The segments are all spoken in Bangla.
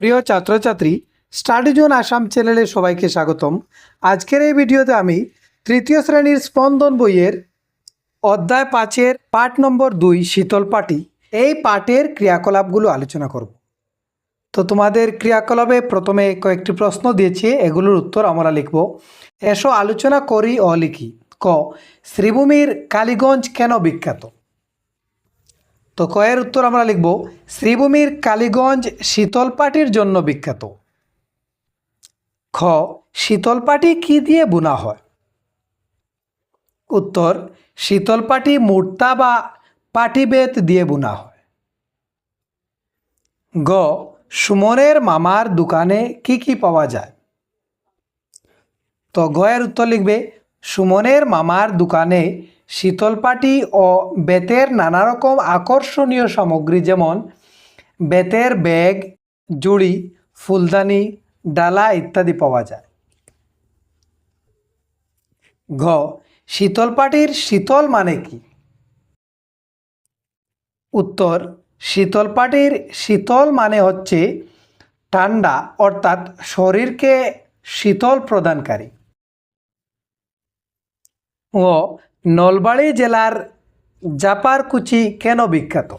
প্রিয় ছাত্রছাত্রী স্টাডি জোন আসাম চ্যানেলে সবাইকে স্বাগতম। আজকের এই ভিডিওতে আমি তৃতীয় শ্রেণির স্পন্দন বইয়ের অধ্যায় পাঁচের পাঠ নম্বর দুই, শীতল পাটি। এই পাঠের ক্রিয়াকলাপগুলো আলোচনা করব। তো তোমাদের ক্রিয়াকলাপে প্রথমে কয়েকটি প্রশ্ন দিয়েছে, এগুলোর উত্তর আমরা লিখব। এসো আলোচনা করি ও লিখি। ক, শ্রীভূমির কালীগঞ্জ কেন বিখ্যাত? তো কয়ের উত্তর আমরা লিখব, শ্রীভূমির কালীগঞ্জ শীতলপাটির জন্য বিখ্যাত। খ, শীতলপাটি কি দিয়ে বোনা হয়? উত্তর, শীতলপাটি মূর্তা বা পাটিবেত দিয়ে বোনা হয়। গ, সুমনের মামার দোকানে কি কি পাওয়া যায়? তো গয়ের উত্তর লিখবে, সুমনের মামার দোকানে শীতলপাটি ও বেতের নানা রকম আকর্ষণীয় সামগ্রী যেমন বেতের ব্যাগ, জুড়ি, ফুলদানি, ডালা ইত্যাদি পাওয়া যায়। ঘ, শীতলপাটির শীতল মানে কি? উত্তর, শীতলপাটির শীতল মানে হচ্ছে ঠান্ডা, অর্থাৎ শরীরকে শীতল প্রদানকারী। ও নলবাড়ি জেলার জাপারকুচি কেন বিখ্যাত?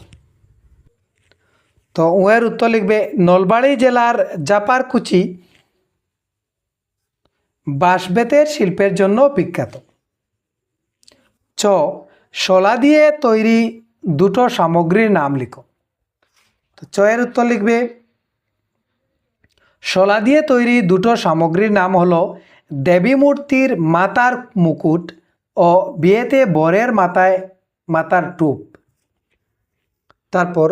তো উয়ের উত্তর লিখবে, নলবাড়ি জেলার জাপারকুচি বাঁশবেতের শিল্পের জন্য বিখ্যাত। চ, শলা দিয়ে তৈরি দুটো সামগ্রীর নাম লিখো। তো চয়ের উত্তর লিখবে, শলা দিয়ে তৈরি দুটো সামগ্রীর নাম হলো দেবী মূর্তির মাতার মুকুট ও বিয়েতে বরের মাথায় মাথার টুপ। তারপর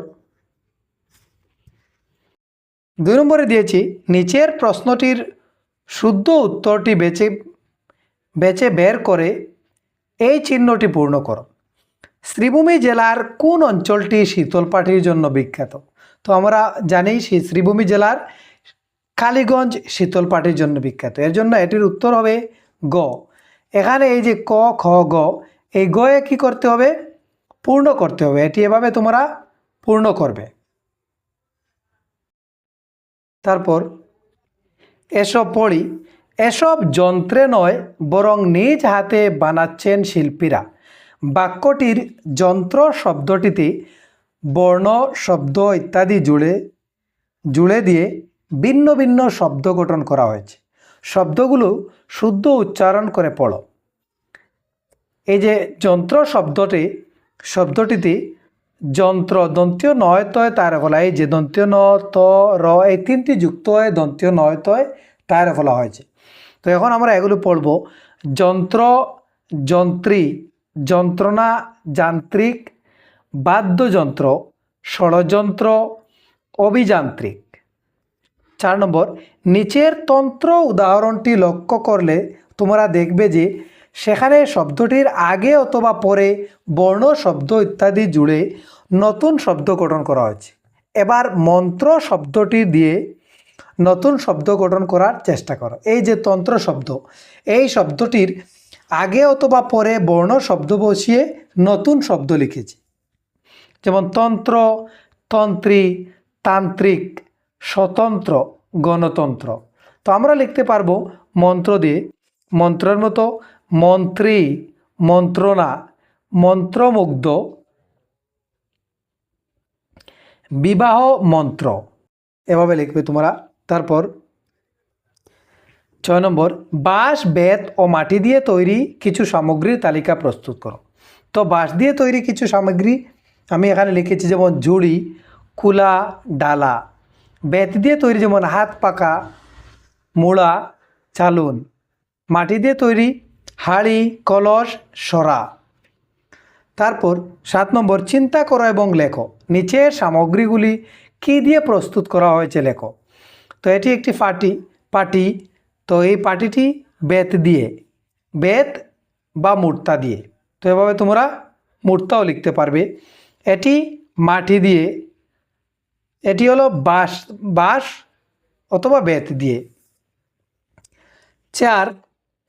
দুই নম্বরে দিয়েছি, নিচের প্রশ্নটির শুদ্ধ উত্তরটি বেছে বেছে বের করে এই চিহ্নটি পূর্ণ করো। শ্রীভূমি জেলার কোন অঞ্চলটি শীতলপাটির জন্য বিখ্যাত? তো আমরা জানি শ্রীভূমি জেলার কালীগঞ্জ শীতলপাটির জন্য বিখ্যাত। এর জন্য এটির উত্তর হবে গ। এখানে এই যে ক, খ, গ, এই গয়ে কি করতে হবে? পূর্ণ করতে হবে। এটি এভাবে তোমরা পূর্ণ করবে। তারপর এসব পড়ি। এসব যন্ত্রে নয়, বরং নিজ হাতে বানাচ্ছেন শিল্পীরা। বাক্যটির যন্ত্র শব্দটিতে বর্ণ, শব্দ ইত্যাদি জুড়ে জুড়ে দিয়ে ভিন্ন ভিন্ন শব্দ গঠন করা হয়েছে। শব্দগুলো শুদ্ধ উচ্চারণ করে পড়ো। এই যে যন্ত্র শব্দটি, শব্দটিতে যন্ত্র দন্তীয় নয় তয় তার ফলা এই যে দন্তীয় ন, ত, র, এই তিনটি যুক্ত হয়ে দন্তীয় নয় তয় তার ফলা হয়েছে। তো এখন আমরা এগুলো পড়ব। যন্ত্র, যন্ত্রী, যন্ত্রণা, যান্ত্রিক, বাদ্যযন্ত্র, ষড়যন্ত্র, অভিযান্ত্রিক। চার নম্বর, নিচের তন্ত্র উদাহরণটি লক্ষ্য করলে তোমরা দেখবে যে সেখানে শব্দটির আগে অথবা পরে বর্ণ, শব্দ ইত্যাদি জুড়ে নতুন শব্দ গঠন করা হয়েছে। এবার মন্ত্র শব্দটি দিয়ে নতুন শব্দ গঠন করার চেষ্টা করো। এই যে তন্ত্র শব্দ, এই শব্দটির আগে অথবা পরে বর্ণ, শব্দ বসিয়ে নতুন শব্দ লিখেছি। যেমন তন্ত্র, তন্ত্রী, তান্ত্রিক স্বতন্ত্র গণতন্ত্র। তো আমরা লিখতে পারব মন্ত্র দিয়ে, মন্ত্রের মতো মন্ত্রী, মন্ত্রণা, মন্ত্রমুগ্ধ, বিবাহ মন্ত্র। এভাবে লিখবে তোমরা। তারপর ছয় নম্বর, বাঁশ, বেত ও মাটি দিয়ে তৈরি কিছু সামগ্রীর তালিকা প্রস্তুত করো। তো বাঁশ দিয়ে তৈরি কিছু সামগ্রী, আমি এখানে লিখেছি যেমন ঝুড়ি, কুলা, ডালা। বেত দিয়ে তৈরি যেমন হাত পাকা, মোড়া, চালুন। মাটি দিয়ে তৈরি হাড়ি, কলস, সরা। তারপর সাত নম্বর চিন্তা করো এবং লেখো। নিচের সামগ্রীগুলি কী দিয়ে প্রস্তুত করা হয়েছে লেখো। তো এটি একটি পাটি পাটি। তো এই পাটিটি বেত দিয়ে, বেত বা মূর্তা দিয়ে। তো এভাবে তোমরা মূর্তাও লিখতে পারবে। এটি মাটি দিয়ে এটি হলো বাঁশ বাঁশ অথবা বেত দিয়ে। চার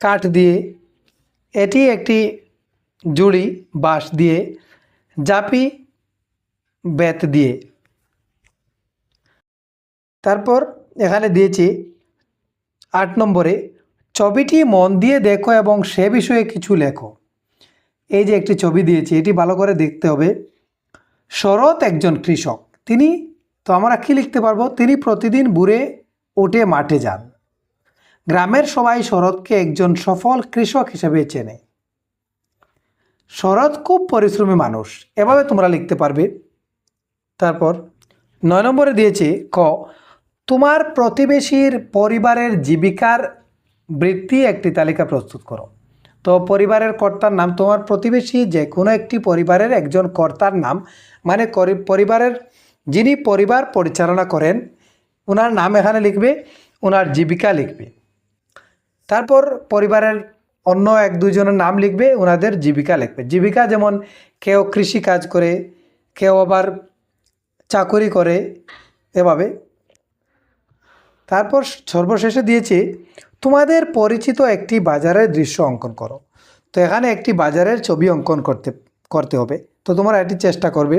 কাঠ দিয়ে। এটি একটি জুড়ি, বাঁশ দিয়ে। জাপি, বেত দিয়ে। তারপর এখানে দিয়েছি আট নম্বরে, ছবিটি মন দিয়ে দেখো এবং সে বিষয়ে কিছু লেখো। এই যে একটি ছবি দিয়েছি, এটি ভালো করে দেখতে হবে। শরৎ একজন কৃষক। তিনি তো আমরা কি লিখতে পারব? তিনি প্রতিদিন বুড়ে উঠে মাঠে যান। গ্রামের সবাই শরৎকে একজন সফল কৃষক হিসেবে চেনে। শরৎ খুব পরিশ্রমী মানুষ। এভাবে তোমরা লিখতে পারবে। তারপর নয় নম্বরে দিয়েছে ক, তোমার প্রতিবেশীর পরিবারের জীবিকার বৃত্তি একটি তালিকা প্রস্তুত করো। তো পরিবারের কর্তার নাম, তোমার প্রতিবেশী যে কোনো একটি পরিবারের একজন কর্তার নাম মানে পরিবারের যিনি পরিবার পরিচালনা করেন ওনার নাম এখানে লিখবে ওনার জীবিকা লিখবে। তারপর পরিবারের অন্য এক দুজনের নাম লিখবে ওনাদের জীবিকা লিখবে। জীবিকা যেমন কেউ কৃষি কাজ করে, কেউ আবার চাকরি করে, এভাবে। তারপর সর্বশেষে দিয়েছি, তোমাদের পরিচিত একটি বাজারের দৃশ্য অঙ্কন করো। তো এখানে একটি বাজারের ছবি অঙ্কন করতে করতে হবে। তো তোমরা এটি চেষ্টা করবে।